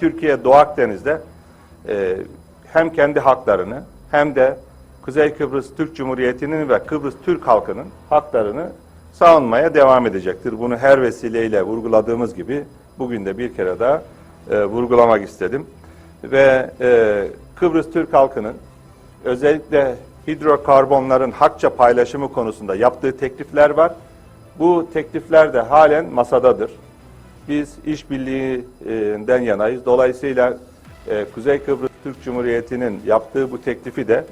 Türkiye Doğu Akdeniz'de e, hem kendi haklarını hem de Kuzey Kıbrıs Türk Cumhuriyeti'nin ve Kıbrıs Türk halkının haklarını savunmaya devam edecektir. Bunu her vesileyle vurguladığımız gibi bugün de bir kere daha e, vurgulamak istedim. Ve e, Kıbrıs Türk halkının özellikle hidrokarbonların hakça paylaşımı konusunda yaptığı teklifler var. Bu teklifler de halen masadadır. Biz işbirliğinden yanayız. Dolayısıyla e, Kuzey Kıbrıs Türk Cumhuriyeti'nin yaptığı bu teklifi de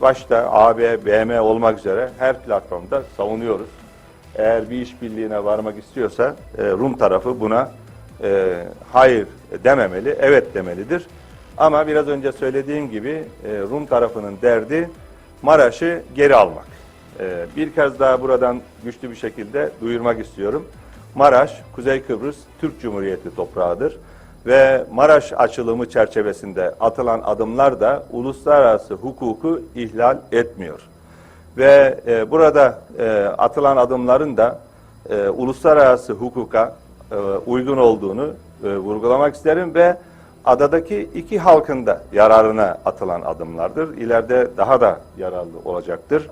başta AB, BM olmak üzere her platformda savunuyoruz. Eğer bir işbirliğine varmak istiyorsa e, Rum tarafı buna e, hayır dememeli, evet demelidir. Ama biraz önce söylediğim gibi Rum tarafının derdi Maraş'ı geri almak. Bir kez daha buradan güçlü bir şekilde duyurmak istiyorum. Maraş, Kuzey Kıbrıs Türk Cumhuriyeti toprağıdır ve Maraş açılımı çerçevesinde atılan adımlar da uluslararası hukuku ihlal etmiyor. Ve e, burada e, atılan adımların da e, uluslararası hukuka e, uygun olduğunu e, vurgulamak isterim ve adadaki iki halkın da yararına atılan adımlardır. İleride daha da yararlı olacaktır.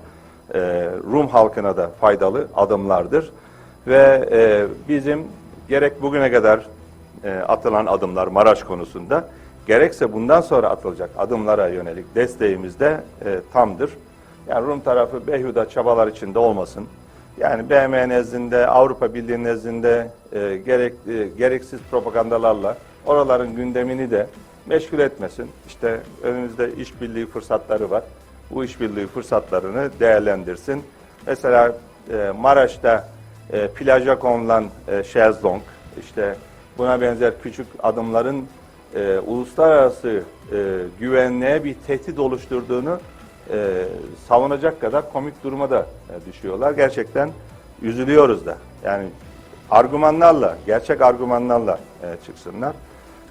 E, Rum halkına da faydalı adımlardır. Ve e, bizim gerek bugüne kadar e, atılan adımlar Maraş konusunda gerekse bundan sonra atılacak adımlara yönelik desteğimiz de e, tamdır. Yani Rum tarafı beyhuda çabalar içinde olmasın. Yani BM nezdinde, Avrupa Birliği nezdinde e, gerek, e, gereksiz propagandalarla oraların gündemini de meşgul etmesin. İşte önümüzde işbirliği fırsatları var. Bu işbirliği fırsatlarını değerlendirsin. Mesela e, Maraş'ta e, plaja konulan e, şezlong, işte buna benzer küçük adımların e, uluslararası e, güvenliğe bir tehdit oluşturduğunu e, savunacak kadar komik duruma da e, düşüyorlar. Gerçekten üzülüyoruz da. Yani argümanlarla, gerçek argümanlarla e, çıksınlar.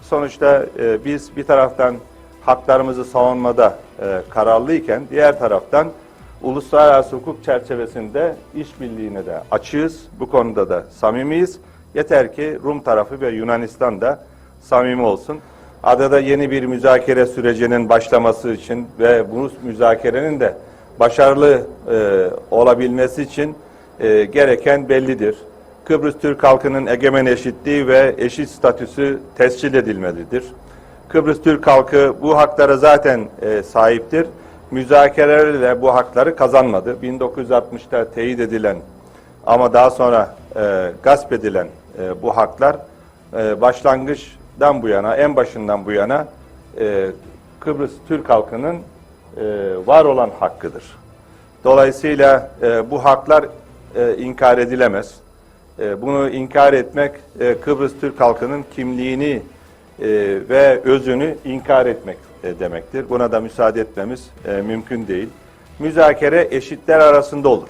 Sonuçta e, biz bir taraftan haklarımızı savunmada e, kararlıyken diğer taraftan uluslararası hukuk çerçevesinde işbirliğine de açığız. Bu konuda da samimiyiz. Yeter ki Rum tarafı ve Yunanistan da samimi olsun. Adada yeni bir müzakere sürecinin başlaması için ve bu müzakerenin de başarılı e, olabilmesi için e, gereken bellidir. Kıbrıs Türk halkının egemen eşitliği ve eşit statüsü tescil edilmelidir. Kıbrıs Türk halkı bu haklara zaten e, sahiptir. Müzakerelerle bu hakları kazanmadı. 1960'ta teyit edilen ama daha sonra e, gasp edilen e, bu haklar e, başlangıçtan bu yana, en başından bu yana e, Kıbrıs Türk halkının e, var olan hakkıdır. Dolayısıyla e, bu haklar e, inkar edilemez. E, bunu inkar etmek e, Kıbrıs Türk halkının kimliğini e, ve özünü inkar etmek e, demektir. Buna da müsaade etmemiz e, mümkün değil. Müzakere eşitler arasında olur.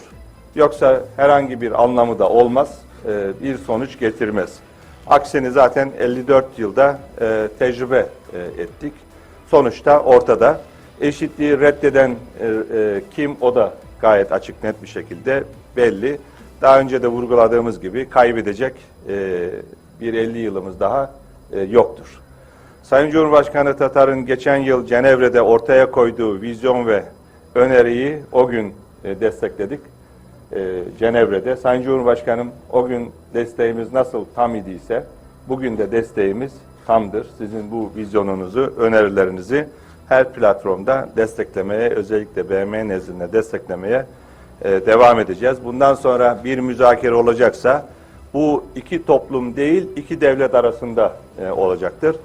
Yoksa herhangi bir anlamı da olmaz, e, bir sonuç getirmez. Aksini zaten 54 yılda e, tecrübe e, ettik. Sonuçta ortada. Eşitliği reddeden e, e, kim o da gayet açık net bir şekilde belli. Daha önce de vurguladığımız gibi kaybedecek e, bir 50 yılımız daha e, yoktur. Sayın Cumhurbaşkanı Tatar'ın geçen yıl Cenevre'de ortaya koyduğu vizyon ve öneriyi o gün e, destekledik. E, Cenevre'de. Sayın Cumhurbaşkanım o gün desteğimiz nasıl tam idiyse bugün de desteğimiz tamdır. Sizin bu vizyonunuzu, önerilerinizi her platformda desteklemeye, özellikle BM nezdinde desteklemeye e, devam edeceğiz. Bundan sonra bir müzakere olacaksa bu iki toplum değil, iki devlet arasında e, olacaktır.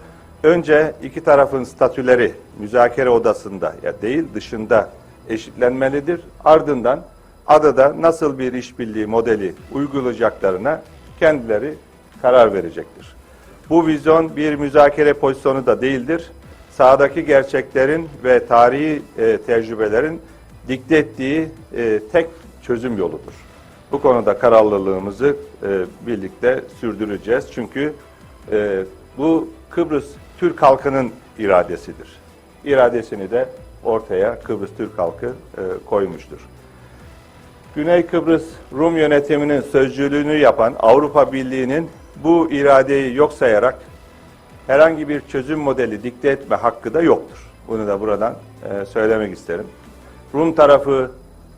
Önce iki tarafın statüleri müzakere odasında ya değil dışında eşitlenmelidir. Ardından adada nasıl bir işbirliği modeli uygulayacaklarına kendileri karar verecektir. Bu vizyon bir müzakere pozisyonu da değildir. Sahadaki gerçeklerin ve tarihi e, tecrübelerin dikte ettiği e, tek çözüm yoludur. Bu konuda kararlılığımızı e, birlikte sürdüreceğiz. Çünkü e, bu Kıbrıs Türk halkının iradesidir. İradesini de ortaya Kıbrıs Türk halkı e, koymuştur. Güney Kıbrıs Rum yönetiminin sözcülüğünü yapan Avrupa Birliği'nin bu iradeyi yok sayarak herhangi bir çözüm modeli dikte etme hakkı da yoktur. Bunu da buradan e, söylemek isterim. Rum tarafı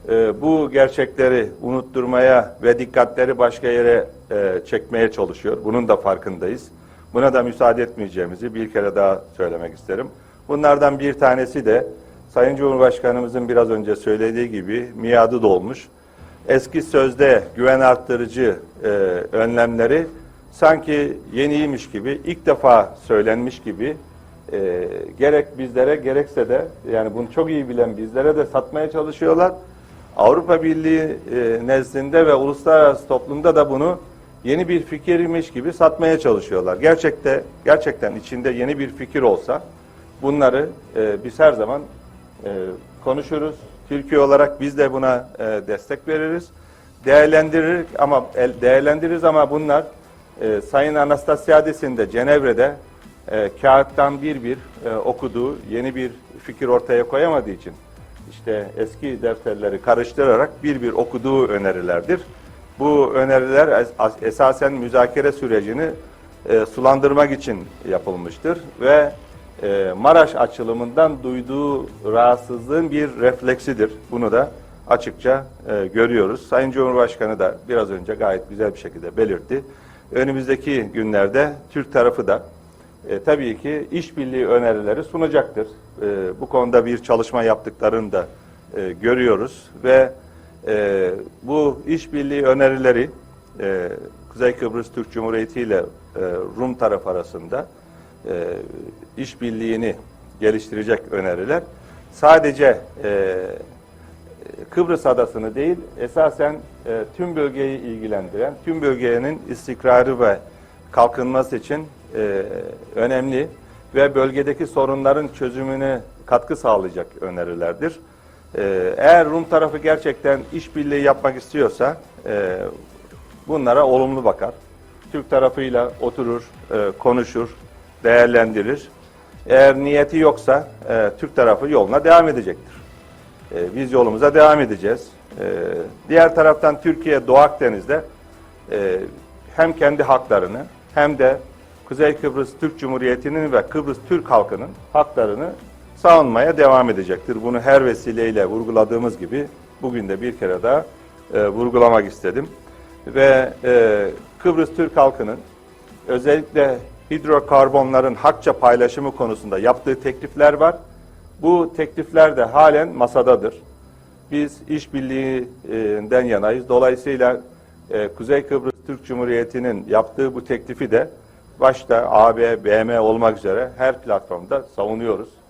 e, bu gerçekleri unutturmaya ve dikkatleri başka yere e, çekmeye çalışıyor. Bunun da farkındayız. Buna da müsaade etmeyeceğimizi bir kere daha söylemek isterim. Bunlardan bir tanesi de Sayın Cumhurbaşkanımızın biraz önce söylediği gibi miadı dolmuş. Eski sözde güven arttırıcı e, önlemleri sanki yeniymiş gibi, ilk defa söylenmiş gibi e, gerek bizlere gerekse de yani bunu çok iyi bilen bizlere de satmaya çalışıyorlar. Avrupa Birliği e, nezdinde ve uluslararası toplumda da bunu yeni bir fikirmiş gibi satmaya çalışıyorlar. Gerçekte gerçekten içinde yeni bir fikir olsa bunları e, biz her zaman e, konuşuruz. Türkiye olarak biz de buna e, destek veririz. Değerlendirir ama el, değerlendiririz ama bunlar e, Sayın Anastasiadis'in de Cenevre'de e, kağıttan bir bir e, okuduğu yeni bir fikir ortaya koyamadığı için işte eski defterleri karıştırarak bir bir okuduğu önerilerdir. Bu öneriler es- esasen müzakere sürecini e, sulandırmak için yapılmıştır ve e, Maraş açılımından duyduğu rahatsızlığın bir refleksidir. Bunu da açıkça e, görüyoruz. Sayın Cumhurbaşkanı da biraz önce gayet güzel bir şekilde belirtti. Önümüzdeki günlerde Türk tarafı da e, tabii ki işbirliği önerileri sunacaktır. E, bu konuda bir çalışma yaptıklarını da e, görüyoruz ve e, bu işbirliği önerileri e, Kuzey Kıbrıs Türk Cumhuriyeti ile e, Rum taraf arasında e, işbirliğini geliştirecek öneriler sadece e, Kıbrıs adasını değil, esasen e, tüm bölgeyi ilgilendiren, tüm bölgenin istikrarı ve kalkınması için e, önemli ve bölgedeki sorunların çözümüne katkı sağlayacak önerilerdir. E, eğer Rum tarafı gerçekten işbirliği yapmak istiyorsa e, bunlara olumlu bakar. Türk tarafıyla oturur, e, konuşur, değerlendirir. Eğer niyeti yoksa e, Türk tarafı yoluna devam edecektir. Biz yolumuza devam edeceğiz. Diğer taraftan Türkiye Doğu Akdeniz'de hem kendi haklarını hem de Kuzey Kıbrıs Türk Cumhuriyeti'nin ve Kıbrıs Türk halkının haklarını savunmaya devam edecektir. Bunu her vesileyle vurguladığımız gibi bugün de bir kere daha e, vurgulamak istedim. Ve e, Kıbrıs Türk halkının özellikle hidrokarbonların hakça paylaşımı konusunda yaptığı teklifler var. Bu teklifler de halen masadadır. Biz işbirliğinden yanayız. Dolayısıyla e, Kuzey Kıbrıs Türk Cumhuriyeti'nin yaptığı bu teklifi de başta AB, BM olmak üzere her platformda savunuyoruz.